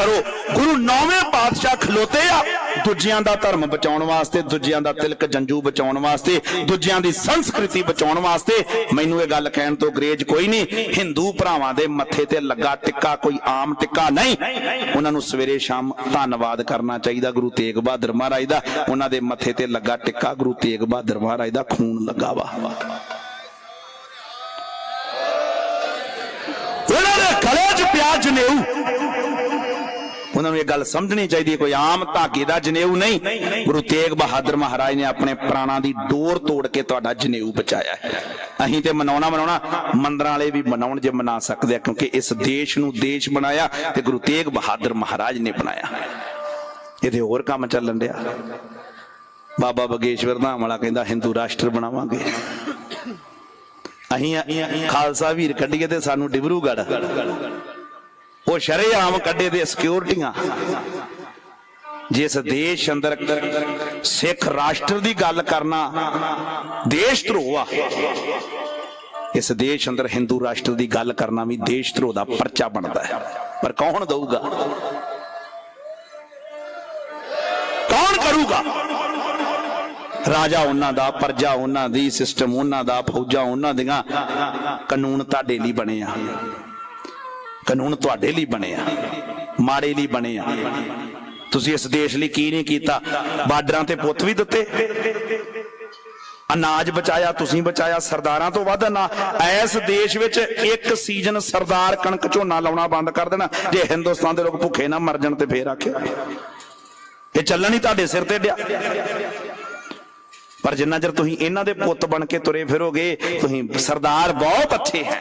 ਕਰੋ। ਗੁਰੂ ਨੌਵੇਂ ਪਾਤਸ਼ਾਹ ਖਲੋਤੇ ਆ। ਦੂਜਿਆਂ ਦਾ ਧਰਮ ਬਚਾਉਣ ਵਾਸਤੇ, ਦੂਜਿਆਂ ਦਾ ਤਿਲਕ ਜੰਜੂ ਬਚਾਉਣ ਵਾਸਤੇ, ਦੂਜਿਆਂ ਦੀ ਸੰਸਕ੍ਰਿਤੀ ਬਚਾਉਣ ਵਾਸਤੇ ਮੈਨੂੰ ਇਹ ਗੱਲ ਕਹਿਣ ਤੋਂ ਗਰੇਜ ਕੋਈ ਨਹੀਂ। ਹਿੰਦੂ ਭਰਾਵਾਂ ਦੇ ਮੱਥੇ ਤੇ ਲੱਗਾ ਟਿੱਕਾ ਕੋਈ ਆਮ ਟਿੱਕਾ ਨਹੀਂ। ਉਹਨਾਂ ਨੂੰ ਸਵੇਰੇ ਸ਼ਾਮ ਧੰਨਵਾਦ ਕਰਨਾ ਚਾਹੀਦਾ ਗੁਰੂ ਤੇਗ ਬਹਾਦਰ ਮਹਾਰਾਜ ਦਾ। ਉਹਨਾਂ ਦੇ ਮੱਥੇ ਤੇ ਲੱਗਾ ਟਿੱਕਾ ਗੁਰੂ ਤੇਗ ਬਹਾਦਰ ਮਹਾਰਾਜ ਦਾ ਖੂਨ ਲੱਗਾ ਵਾ। ਉਹਨਾਂ ਦੇ ਗਲੇ 'ਚ ਪਿਆ ਜਨੇਊ। ਉਹਨਾਂ ਨੂੰ ਇਹ ਗੱਲ ਸਮਝਣੀ ਚਾਹੀਦੀ ਹੈ ਕੋਈ ਆਮ ਧਾਗੇ ਦਾ ਜਨੇਊ ਨਹੀਂ। ਗੁਰੂ ਤੇਗ ਬਹਾਦਰ ਮਹਾਰਾਜ ਨੇ ਆਪਣੇ ਪ੍ਰਾਣਾਂ ਦੀ ਡੋਰ ਤੋੜ ਕੇ ਤੁਹਾਡਾ ਜਨੇਊ ਬਚਾਇਆ ਹੈ। ਅਸੀਂ ਤੇ ਮਨਾਉਣਾ ਮਨਾਉਣਾ ਮੰਦਰਾਂ ਵਾਲੇ ਵੀ ਮਨਾਉਣ ਜੇ ਮਨਾ ਸਕਦੇ ਆ ਕਿਉਂਕਿ ਇਸ ਦੇਸ਼ ਨੂੰ ਦੇਸ਼ ਬਣਾਇਆ ਤੇ ਗੁਰੂ ਤੇਗ ਬਹਾਦਰ ਮਹਾਰਾਜ ਨੇ ਬਣਾਇਆ। ਇਹਦੇ ਹੋਰ ਕੰਮ ਚੱਲਣ ਡਿਆ। ਬਾਬਾ ਬਗੇਸ਼ਵਰ ਧਾਮ ਵਾਲਾ ਕਹਿੰਦਾ ਹਿੰਦੂ ਰਾਸ਼ਟਰ ਬਣਾਵਾਂਗੇ। ਅਸੀਂ ਖਾਲਸਾ ਵੀਰ ਕੱਢੀਏ ਤੇ ਸਾਨੂੰ ਡਿਬਰੂਗੜ੍ਹ। ਉਹ ਸ਼ਰੇਆਮ ਕੱਢੇ ਦੇ ਸਿਕਿਉਰਟੀਆਂ। ਜਿਸ ਦੇਸ਼ ਅੰਦਰ ਸਿੱਖ ਰਾਸ਼ਟਰ ਦੀ ਗੱਲ ਕਰਨਾ ਦੇਸ਼ ਧਰੋਹ ਆ, ਇਸ ਦੇਸ਼ ਅੰਦਰ ਹਿੰਦੂ ਰਾਸ਼ਟਰ ਦੀ ਗੱਲ ਕਰਨਾ ਵੀ ਦੇਸ਼ ਧਰੋਹ ਦਾ ਪਰਚਾ ਬਣਦਾ ਹੈ। ਪਰ ਕੌਣ ਦਊਗਾ? ਕੌਣ ਕਰੂਗਾ? ਰਾਜਾ ਉਹਨਾਂ ਦਾ, ਪਰਜਾ ਉਹਨਾਂ ਦੀ, ਸਿਸਟਮ ਉਹਨਾਂ ਦਾ, ਫੌਜਾਂ ਉਹਨਾਂ ਦੀਆਂ, ਕਾਨੂੰਨ ਤੁਹਾਡੇ ਲਈ ਬਣੇ ਆ। ਕਾਨੂੰਨ ਤੁਹਾਡੇ ਲਈ ਬਣੇ ਆ, ਮਾੜੇ ਲਈ ਬਣੇ ਆ। ਤੁਸੀਂ ਇਸ ਦੇਸ਼ ਲਈ ਕੀ ਨਹੀਂ ਕੀਤਾ? ਬਾਰਡਰਾਂ ਤੇ ਪੁੱਤ ਵੀ ਦਿੱਤੇ। ਅਨਾਜ ਬਚਾਇਆ, ਤੁਸੀਂ ਬਚਾਇਆ, ਸਰਦਾਰਾਂ ਤੋਂ ਵੱਧ ਨਾ ਐਸ ਦੇਸ਼ ਵਿੱਚ ਇੱਕ ਸੀਜ਼ਨ ਸਰਦਾਰ ਕਣਕ ਝੋਨਾ ਲਾਉਣਾ ਬੰਦ ਕਰ ਦੇਣਾ। ਜੇ ਹਿੰਦੁਸਤਾਨ ਦੇ ਲੋਕ ਭੁੱਖੇ ਨਾ ਮਰ ਜਾਣ ਤੇ ਫੇਰ ਆਖਿਆ। ਇਹ ਚੱਲਣ ਹੀ ਤੁਹਾਡੇ ਸਿਰ ਤੇ ਡਿਆ। ਪਰ ਜਿੰਨਾ ਚਿਰ ਤੁਸੀਂ ਇਹਨਾਂ ਦੇ ਪੁੱਤ ਬਣ ਕੇ ਤੁਰੇ ਫਿਰੋਗੇ, ਤੁਸੀਂ ਸਰਦਾਰ ਬਹੁਤ ਅੱਛੇ ਹੈ।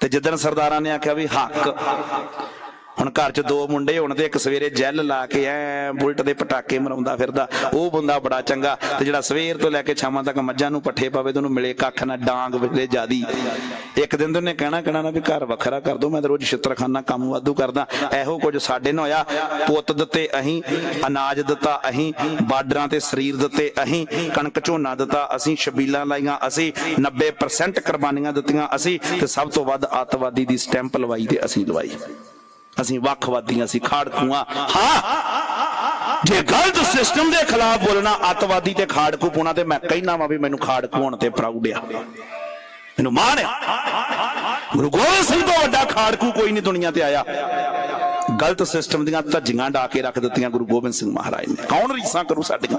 ਤੇ ਜਿੱਦਣ ਸਰਦਾਰਾਂ ਨੇ ਆਖਿਆ ਵੀ ਹੱਕ ਹੁਣ ਘਰ 'ਚ ਦੋ ਮੁੰਡੇ ਹੋਣ ਤੇ ਇੱਕ ਸਵੇਰੇ ਜੈਲ ਲਾ ਕੇ ਐ ਬੁਲਟ ਦੇ ਪਟਾਕੇ ਮਰਾਉਂਦਾ ਫਿਰਦਾ। ਉਹ ਬੰਦਾ ਬੜਾ ਚੰਗਾ ਤੇ ਜਿਹੜਾ ਸਵੇਰ ਤੋਂ ਲੈ ਕੇ ਸ਼ਾਮਾਂ ਤੱਕ ਮੱਝਾਂ ਨੂੰ ਪੱਠੇ ਪਾਵੇ ਤੇ ਉਹਨੂੰ ਮਿਲੇ ਕੱਖ ਨਾ, ਡਾਂਗ ਵਿਲੇ ਜਿਆਦੀ। ਇੱਕ ਦਿਨ ਤੇ ਉਹਨੇ ਕਹਿਣਾ ਕਹਿਣਾ ਨਾ ਵੀ ਘਰ ਵੱਖਰਾ ਕਰ ਦੋ, ਮੈਂ ਤਾਂ ਰੋਜ਼ ਛਿੱਤਰਖਾਨਾ ਕੰਮ ਵਾਧੂ ਕਰਦਾ। ਇਹੋ ਕੁਝ ਸਾਡੇ ਨਾਲ ਹੋਇਆ। ਪੁੱਤ ਦਿੱਤੇ ਅਹੀਂ, ਅਨਾਜ ਦਿੱਤਾ ਅਹੀਂ, ਬਾਰਡਰਾਂ ਤੇ ਸਰੀਰ ਦਿੱਤੇ ਅਹੀਂ, ਕਣਕ ਝੋਨਾ ਦਿੱਤਾ ਅਸੀਂ ਸ਼ਬੀਲਾਂ ਲਾਈਆਂ ਅਸੀਂ 90% ਕੁਰਬਾਨੀਆਂ ਦਿੱਤੀਆਂ ਅਸੀਂ ਤੇ ਸਭ ਤੋਂ ਵੱਧ ਅੱਤਵਾਦੀ ਦੀ ਸਟੈਂਪ ਲਵਾਈ ਤੇ ਅਸੀਂ ਲਵਾਈ। ਅਸੀਂ ਵੱਖਵਾਦੀਆਂ ਸੀ ਖਾੜਕੂਆਂ ਹਾਂ। ਜੇ ਗਲਤ ਸਿਸਟਮ ਦੇ ਖਿਲਾਫ ਬੋਲਣਾ, ਅੱਤਵਾਦੀ ਤੇ ਖਾੜਕੂ ਪਾਉਣਾ, ਤੇ ਮੈਂ ਕਹਿਣਾ ਵਾ ਵੀ ਮੈਨੂੰ ਖਾੜਕੂ ਹੋਣ ਤੇ ਪ੍ਰਾਊਡ ਆ। ਮੈਨੂੰ ਮਾਣ ਆ। ਗੁਰੂ ਗੋਬਿੰਦ ਸਿੰਘ ਤੋਂ ਵੱਡਾ ਖਾੜਕੂ ਕੋਈ ਨਹੀਂ ਦੁਨੀਆ ਤੇ ਆਇਆ। ਗਲਤ ਸਿਸਟਮ ਦੀਆਂ ਧੱਜੀਆਂ ਡਾ ਕੇ ਰੱਖ ਦਿੱਤੀਆਂ ਗੁਰੂ ਗੋਬਿੰਦ ਸਿੰਘ ਮਹਾਰਾਜ ਨੇ। ਕੌਣ ਰੀਸਾਂ ਕਰੂ ਸਾਡੀਆਂ?